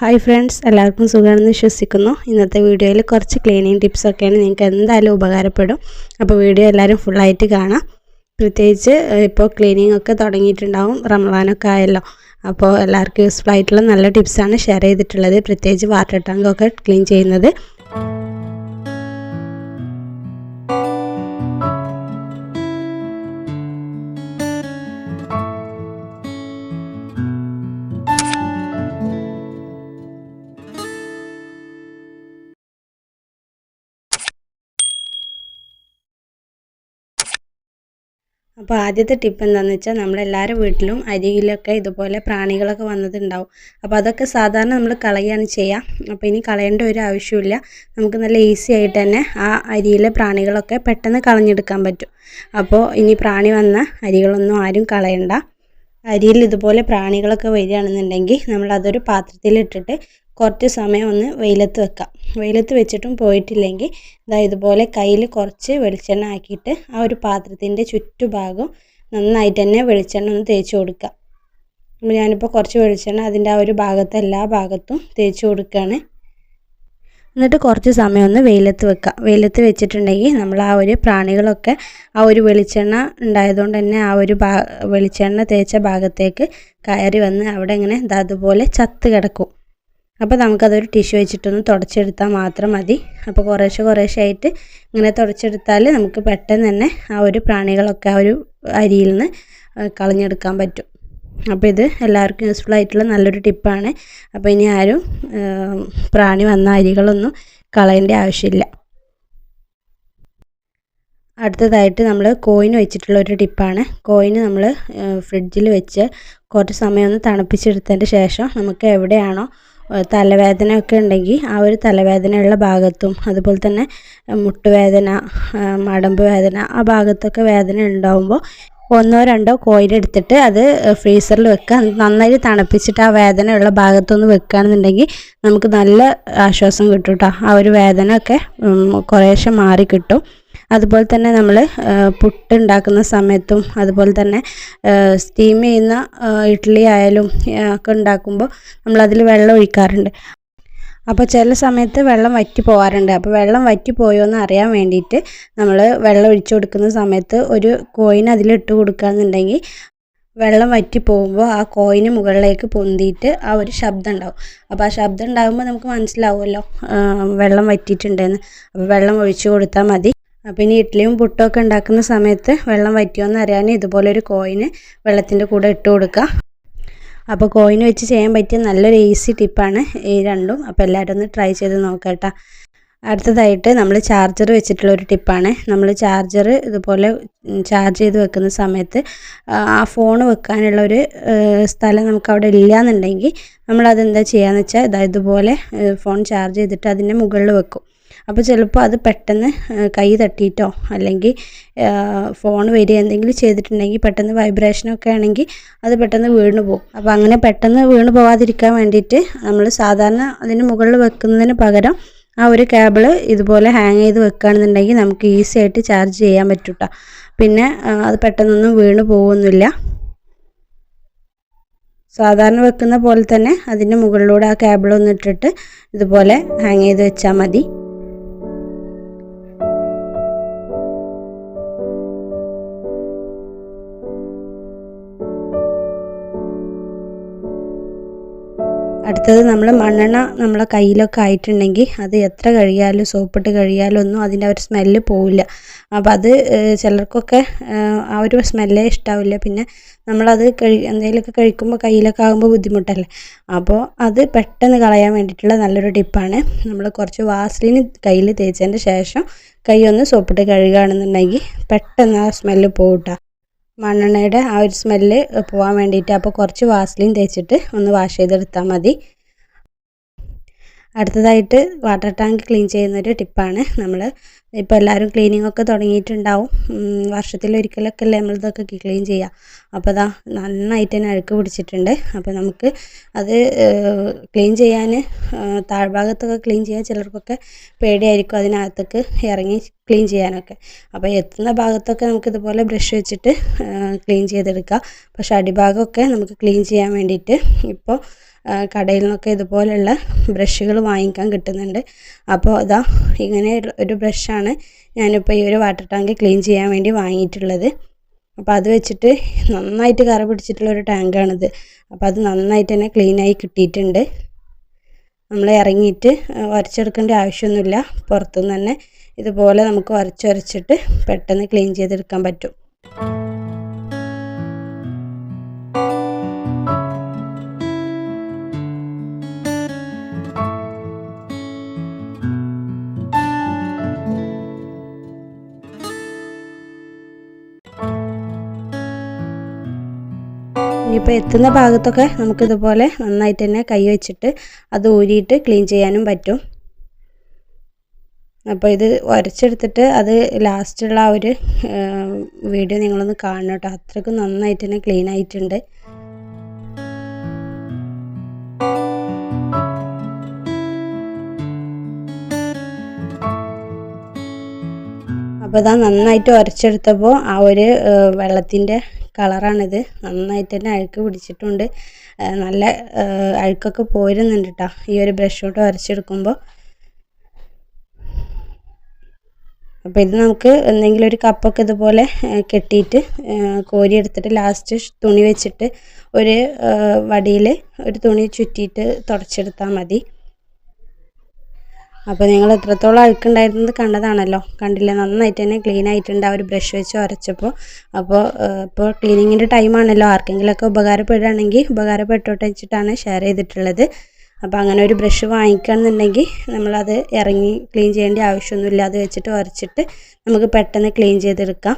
Hi friends എല്ലാവർക്കും സുഖമാണെന്ന് വിശ്വസിക്കുന്നു. ഇന്നത്തെ വീഡിയോയിൽ കുറച്ച് ക്ലീനിങ് ടിപ്സൊക്കെയാണ് നിങ്ങൾക്ക് എന്തായാലും ഉപകാരപ്പെടും. അപ്പോൾ വീഡിയോ എല്ലാവരും ഫുള്ളായിട്ട് കാണാം. പ്രത്യേകിച്ച് ഇപ്പോൾ ക്ലീനിങ് ഒക്കെ തുടങ്ങിയിട്ടുണ്ടാവും റംലാനൊക്കെ ആയല്ലോ. അപ്പോൾ എല്ലാവർക്കും യൂസ്ഫുൾ ആയിട്ടുള്ള നല്ല ടിപ്സാണ് ഷെയർ ചെയ്തിട്ടുള്ളത്. പ്രത്യേകിച്ച് വാട്ടർ ടാങ്കൊക്കെ ക്ലീൻ ചെയ്യുന്നത്. അപ്പോൾ ആദ്യത്തെ ടിപ്പ് എന്താണെന്ന് വെച്ചാൽ നമ്മളെല്ലാവരും വീട്ടിലും അരിയിലൊക്കെ ഇതുപോലെ പ്രാണികളൊക്കെ വന്നിട്ടുണ്ടാവും അപ്പോൾ അതൊക്കെ സാധാരണ നമ്മൾ കളയുകയാണ് ചെയ്യുക അപ്പോൾ ഇനി കളയേണ്ട ഒരു ആവശ്യമില്ല നമുക്ക് നല്ല ഈസി ആയിട്ട് തന്നെ ആ അരിയിലെ പ്രാണികളൊക്കെ പെട്ടെന്ന് കളഞ്ഞെടുക്കാൻ പറ്റും. അപ്പോൾ ഇനി പ്രാണി വന്ന അരികളൊന്നും ആരും കളയണ്ട. അരിയിൽ ഇതുപോലെ പ്രാണികളൊക്കെ വരികയാണെന്നുണ്ടെങ്കിൽ നമ്മൾ അതൊരു പാത്രത്തിലിട്ടിട്ട് കുറച്ച് സമയം ഒന്ന് വെയിലത്ത് വെക്കാം. വെയിലത്ത് വെച്ചിട്ടും പോയിട്ടില്ലെങ്കിൽ ഇതാ ഇതുപോലെ കയ്യിൽ കുറച്ച് വെളിച്ചെണ്ണ ആക്കിയിട്ട് ആ ഒരു പാത്രത്തിന്റെ ചുറ്റുഭാഗം നന്നായിട്ട് തന്നെ വെളിച്ചെണ്ണ ഒന്ന് തേച്ച് കൊടുക്കുക. അപ്പോൾ ഞാനിപ്പോൾ കുറച്ച് വെളിച്ചെണ്ണ അതിന്റെ ആ ഒരു ഭാഗത്ത് എല്ലാ ഭാഗത്തും തേച്ച് കൊടുക്കുകയാണ്. എന്നിട്ട് കുറച്ച് സമയം ഒന്ന് വെയിലത്ത് വെക്കുക. വെയിലത്ത് വെച്ചിട്ടുണ്ടെങ്കിൽ നമ്മൾ ആ ഒരു പ്രാണികളൊക്കെ ആ ഒരു വെളിച്ചെണ്ണ ഉണ്ടായതുകൊണ്ട് തന്നെ ആ ഒരു വെളിച്ചെണ്ണ തേച്ച ഭാഗത്തേക്ക് കയറി വന്ന് അവിടെ ഇങ്ങനെ അതുപോലെ ചത്ത് കിടക്കും. അപ്പോൾ നമുക്കതൊരു ടിഷ്യൂ വെച്ചിട്ടൊന്ന് തുടച്ചെടുത്താൽ മാത്രം മതി. അപ്പോൾ കുറേശ്ശെ കുറേശ്ശെ ആയിട്ട് ഇങ്ങനെ തുടച്ചെടുത്താൽ നമുക്ക് പെട്ടെന്ന് തന്നെ ആ ഒരു പ്രാണികളൊക്കെ ആ ഒരു അരിയിൽ നിന്ന് കളഞ്ഞെടുക്കാൻ പറ്റും. അപ്പോൾ ഇത് എല്ലാവർക്കും യൂസ്ഫുൾ ആയിട്ടുള്ള നല്ലൊരു ടിപ്പാണ് അപ്പോൾ ഇനി ആരും പ്രാണി വന്ന അരികളൊന്നും കളയേണ്ട ആവശ്യമില്ല. അടുത്തതായിട്ട് നമ്മൾ കോയിൻ വെച്ചിട്ടുള്ള ഒരു ടിപ്പാണ് കോയിൻ നമ്മൾ ഫ്രിഡ്ജിൽ വെച്ച് കുറച്ച് സമയം ഒന്ന് തണുപ്പിച്ചെടുത്തതിന്റെ ശേഷം നമുക്ക് എവിടെയാണോ തലവേദന ഒക്കെ ഉണ്ടെങ്കിൽ ആ ഒരു തലവേദനയുള്ള ഭാഗത്തും അതുപോലെ തന്നെ മുട്ടുവേദന മടമ്പ് വേദന ആ ഭാഗത്തൊക്കെ വേദന ഉണ്ടാവുമ്പോൾ ഒന്നോ രണ്ടോ കോയിൻ എടുത്തിട്ട് അത് ഫ്രീസറിൽ വെക്കുക നന്നായി തണുപ്പിച്ചിട്ട് ആ വേദനയുള്ള ഭാഗത്തൊന്ന് വെക്കുകയാണെന്നുണ്ടെങ്കിൽ നമുക്ക് നല്ല ആശ്വാസം കിട്ടും കേട്ടോ ആ ഒരു വേദന ഒക്കെ കുറേശ്ശെ മാറി കിട്ടും. അതുപോലെ തന്നെ നമ്മൾ പുട്ട് ഉണ്ടാക്കുന്ന സമയത്തും അതുപോലെ തന്നെ സ്റ്റീം ചെയ്യുന്ന ഇഡ്ഡലി ആയാലും ഒക്കെ ഉണ്ടാക്കുമ്പോൾ നമ്മളതിൽ വെള്ളം ഒഴിക്കാറുണ്ട്. അപ്പോൾ ചില സമയത്ത് വെള്ളം വറ്റി പോകാറുണ്ട് അപ്പോൾ വെള്ളം വറ്റി പോയോ എന്ന് അറിയാൻ വേണ്ടിയിട്ട് നമ്മൾ വെള്ളം ഒഴിച്ചു കൊടുക്കുന്ന സമയത്ത് ഒരു കോയിൻ അതിലിട്ട് കൊടുക്കുകയെന്നുണ്ടെങ്കിൽ വെള്ളം വറ്റി പോകുമ്പോൾ ആ കോയിന് മുകളിലേക്ക് പൊന്തിയിട്ട് ആ ഒരു ശബ്ദം ഉണ്ടാവും. അപ്പോൾ ആ ശബ്ദം ഉണ്ടാകുമ്പോൾ നമുക്ക് മനസ്സിലാവുമല്ലോ വെള്ളം വറ്റിയിട്ടുണ്ടെന്ന്. അപ്പോൾ വെള്ളം ഒഴിച്ചു കൊടുത്താൽ മതി. അപ്പോൾ ഇനി ഇഡ്ഡലിയും പുട്ടൊക്കെ ഉണ്ടാക്കുന്ന സമയത്ത് വെള്ളം വറ്റിയോന്ന് അറിയാൻ ഇതുപോലെ ഒരു കോയിന് വെള്ളത്തിന്റെ കൂടെ ഇട്ട് കൊടുക്കുക അപ്പോൾ കോയിന് വെച്ച് ചെയ്യാൻ പറ്റിയ നല്ലൊരു ഈസി ടിപ്പാണ് ഈ രണ്ടും. അപ്പോൾ എല്ലാവരും ഒന്ന് ട്രൈ ചെയ്ത് നോക്കാം അടുത്തതായിട്ട് നമ്മൾ ചാർജർ വെച്ചിട്ടുള്ള ഒരു ടിപ്പാണ് നമ്മൾ ചാർജർ ഇതുപോലെ ചാർജ് ചെയ്ത് വെക്കുന്ന സമയത്ത് ആ ഫോൺ വെക്കാനുള്ള ഒരു സ്ഥലം നമുക്ക് അവിടെ ഇല്ലയെന്നുണ്ടെങ്കിൽ നമ്മളതെന്താ ചെയ്യാന്ന് വെച്ചാൽ ഇതാ ഇതുപോലെ ഫോൺ ചാർജ് ചെയ്തിട്ട് അതിന്റെ മുകളിൽ വെക്കും. അപ്പോൾ ചിലപ്പോൾ അത് പെട്ടെന്ന് കൈ തട്ടിയിട്ടോ അല്ലെങ്കിൽ ഫോൺ വരിക എന്തെങ്കിലും ചെയ്തിട്ടുണ്ടെങ്കിൽ പെട്ടെന്ന് വൈബ്രേഷനൊക്കെ ആണെങ്കിൽ അത് പെട്ടെന്ന് വീണ് പോകും അപ്പോൾ അങ്ങനെ പെട്ടെന്ന് വീണ് പോകാതിരിക്കാൻ വേണ്ടിയിട്ട് നമ്മൾ സാധാരണ അതിന് മുകളിൽ വെക്കുന്നതിന് പകരം ആ ഒരു കേബിൾ ഇതുപോലെ ഹാങ് ചെയ്ത് വെക്കുകയാണെന്നുണ്ടെങ്കിൽ നമുക്ക് ഈസി ആയിട്ട് ചാർജ് ചെയ്യാൻ പറ്റും പിന്നെ അത് പെട്ടെന്നൊന്നും വീണ് പോകുന്നില്ല സാധാരണ വെക്കുന്ന പോലെ തന്നെ അതിന്റെ മുകളിലൂടെ ആ കേബിൾ ഒന്ന് ഇട്ടിട്ട് ഇതുപോലെ ഹാങ് ചെയ്ത് വെച്ചാൽ മതി. അടുത്തത് നമ്മൾ മണ്ണെണ്ണ നമ്മളെ കയ്യിലൊക്കെ ആയിട്ടുണ്ടെങ്കിൽ അത് എത്ര കഴിയാലും സോപ്പിട്ട് കഴിയാലും ഒന്നും അതിന്റെ ഒരു സ്മെല്ല് പോവില്ല. അപ്പോൾ അത് ചിലർക്കൊക്കെ ആ ഒരു സ്മെല്ലേ ഇഷ്ടാവില്ല. പിന്നെ നമ്മളത് കഴി എന്തെങ്കിലുമൊക്കെ കഴിക്കുമ്പോൾ കയ്യിലൊക്കെ ആകുമ്പോൾ ബുദ്ധിമുട്ടല്ലേ? അപ്പോൾ അത് പെട്ടെന്ന് കളയാൻ വേണ്ടിയിട്ടുള്ള നല്ലൊരു ടിപ്പാണ്. നമ്മൾ കുറച്ച് വാസ്ലിന് കയ്യിൽ തേച്ചതിന് ശേഷം കൈ ഒന്ന് സോപ്പിട്ട് കഴുകുകയാണെന്നുണ്ടെങ്കിൽ പെട്ടെന്ന് ആ സ്മെല്ല് പോകട്ടോ മണ്ണെണ്ണയുടെ ആ ഒരു സ്മെല്ല് പോകാൻ വേണ്ടിയിട്ട് അപ്പോൾ കുറച്ച് വാസ്ലിൻ തേച്ചിട്ട് ഒന്ന് വാഷ് ചെയ്തെടുത്താൽ മതി. അടുത്തതായിട്ട് വാട്ടർ ടാങ്ക് ക്ലീൻ ചെയ്യുന്നൊരു ടിപ്പാണ്. നമ്മൾ ഇപ്പോൾ എല്ലാവരും ക്ലീനിങ് ഒക്കെ തുടങ്ങിയിട്ടുണ്ടാവും വർഷത്തിലൊരിക്കലൊക്കെ അല്ലേ നമ്മളിതൊക്കെ ക്ലീൻ ചെയ്യുക അപ്പോൾ അതാ നന്നായിട്ട് തന്നെ അഴുക്ക് പിടിച്ചിട്ടുണ്ട്. അപ്പോൾ നമുക്ക് അത് ക്ലീൻ ചെയ്യാൻ താഴ്ഭാഗത്തൊക്കെ ക്ലീൻ ചെയ്യാൻ ചിലർക്കൊക്കെ പേടിയായിരിക്കും അതിനകത്തേക്ക് ഇറങ്ങി ക്ലീൻ ചെയ്യാനൊക്കെ. അപ്പോൾ എത്തുന്ന ഭാഗത്തൊക്കെ നമുക്ക് ഇതുപോലെ ബ്രഷ് വെച്ചിട്ട് ക്ലീൻ ചെയ്തെടുക്കാം. പക്ഷേ അടിഭാഗമൊക്കെ നമുക്ക് ക്ലീൻ ചെയ്യാൻ വേണ്ടിയിട്ട് ഇപ്പോൾ കടയിൽ നിന്നൊക്കെ ഇതുപോലെയുള്ള ബ്രഷുകൾ വാങ്ങിക്കാൻ കിട്ടുന്നുണ്ട്. അപ്പോൾ അതാ ഇങ്ങനെ ഒരു ബ്രഷാണ് ഞാനിപ്പോൾ ഈ ഒരു വാട്ടർ ടാങ്ക് ക്ലീൻ ചെയ്യാൻ വേണ്ടി വാങ്ങിയിട്ടുള്ളത്. അപ്പോൾ അത് വെച്ചിട്ട് നന്നായിട്ട് കറ പിടിച്ചിട്ടുള്ള ഒരു ടാങ്കാണിത്. അപ്പോൾ അത് നന്നായിട്ട് തന്നെ ക്ലീനായി കിട്ടിയിട്ടുണ്ട്. നമ്മൾ ഇറങ്ങിയിട്ട് ഉരച്ചെടുക്കേണ്ട ആവശ്യമൊന്നുമില്ല. പുറത്തുനിന്ന് തന്നെ ഇതുപോലെ നമുക്ക് ഉരച്ചുരച്ചിട്ട് പെട്ടെന്ന് ക്ലീൻ ചെയ്തെടുക്കാൻ പറ്റും. ഇനിയിപ്പോൾ എത്തുന്ന ഭാഗത്തൊക്കെ നമുക്കിതുപോലെ നന്നായിട്ട് തന്നെ കൈ വെച്ചിട്ട് അത് ഊരിയിട്ട് ക്ലീൻ ചെയ്യാനും പറ്റും. അപ്പോൾ ഇത് ഉരച്ചെടുത്തിട്ട് അത് ലാസ്റ്റുള്ള ആ ഒരു വീഡിയോ നിങ്ങളൊന്ന് കാണണം കേട്ടോ. അത്രയ്ക്ക് നന്നായിട്ട് തന്നെ ക്ലീൻ ആയിട്ടുണ്ട്. അപ്പോൾ ഇതാ നന്നായിട്ട് ഉരച്ചെടുത്തപ്പോൾ ആ ഒരു വെള്ളത്തിന്റെ കളറാണിത്. നന്നായിട്ട് തന്നെ അഴുക്ക് പിടിച്ചിട്ടുണ്ട്. നല്ല അഴുക്കൊക്കെ പോരുന്നുണ്ട് കേട്ടോ ഈ ഒരു ബ്രഷ് കൊണ്ട് വരച്ചെടുക്കുമ്പോൾ അപ്പോൾ ഇത് നമുക്ക് എന്തെങ്കിലും ഒരു കപ്പൊക്കെ ഇതുപോലെ കെട്ടിയിട്ട് കോരിയെടുത്തിട്ട് ലാസ്റ്റ് തുണി വെച്ചിട്ട് ഒരു വടിയിൽ ഒരു തുണി ചുറ്റിയിട്ട് തുടച്ചെടുത്താൽ മതി. അപ്പോൾ നിങ്ങൾ എത്രത്തോളം അഴുക്കുണ്ടായിരുന്നത് കണ്ടതാണല്ലോ. കണ്ടില്ല? നന്നായിട്ട് തന്നെ ക്ലീൻ ആയിട്ടുണ്ട്. ആ ഒരു ബ്രഷ് വെച്ച് ഉരച്ചപ്പോൾ അപ്പോൾ ഇപ്പോൾ ക്ലീനിങ്ങിന്റെ ടൈമാണല്ലോ ആർക്കെങ്കിലുമൊക്കെ ഉപകാരപ്പെടുകയാണെങ്കിൽ ഉപകാരപ്പെട്ടോട്ടെ വെച്ചിട്ടാണ് ഷെയർ ചെയ്തിട്ടുള്ളത്. അപ്പോൾ അങ്ങനെ ഒരു ബ്രഷ് വാങ്ങിക്കുകയാണെന്നുണ്ടെങ്കിൽ നമ്മളത് ഇറങ്ങി ക്ലീൻ ചെയ്യേണ്ട ആവശ്യമൊന്നുമില്ല. അത് വെച്ചിട്ട് ഉരച്ചിട്ട് നമുക്ക് പെട്ടെന്ന് ക്ലീൻ ചെയ്തെടുക്കാം.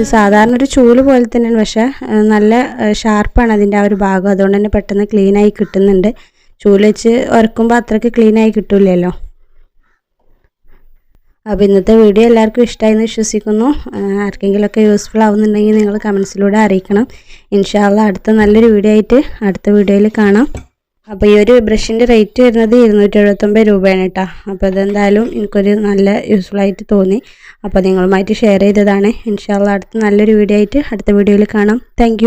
ഇത് സാധാരണ ഒരു ചൂൽ പോലെ തന്നെയാണ് പക്ഷേ നല്ല ഷാർപ്പാണ് അതിന്റെ ആ ഒരു ഭാഗം. അതുകൊണ്ട് തന്നെ പെട്ടെന്ന് ക്ലീനായി കിട്ടുന്നുണ്ട്. ചൂൽ വെച്ച് ഉരക്കുമ്പോൾ അത്രയ്ക്ക് ക്ലീനായി കിട്ടില്ലല്ലോ. അപ്പോൾ ഇന്നത്തെ വീഡിയോ എല്ലാവർക്കും ഇഷ്ടമായി എന്ന് വിശ്വസിക്കുന്നു ആർക്കെങ്കിലുമൊക്കെ യൂസ്ഫുൾ ആവുന്നുണ്ടെങ്കിൽ നിങ്ങൾ കമൻസിലൂടെ അറിയിക്കണം. ഇൻഷാല്ല അടുത്ത നല്ലൊരു വീഡിയോ ആയിട്ട് അടുത്ത വീഡിയോയിൽ കാണാം. അപ്പോൾ ഈ ഒരു ബ്രഷിന്റെ റേറ്റ് വരുന്നത് ഇരുന്നൂറ്റി എഴുപത്തൊമ്പത് രൂപയാണ് കേട്ടോ അപ്പോൾ ഇതെന്തായാലും എനിക്കൊരു നല്ല യൂസ്ഫുൾ ആയിട്ട് തോന്നി. അപ്പോൾ നിങ്ങളുമായിട്ട് ഷെയർ ചെയ്തതാണ്. ഇൻഷാല്ല അടുത്ത നല്ലൊരു വീഡിയോ ആയിട്ട് അടുത്ത വീഡിയോയിൽ കാണാം. താങ്ക്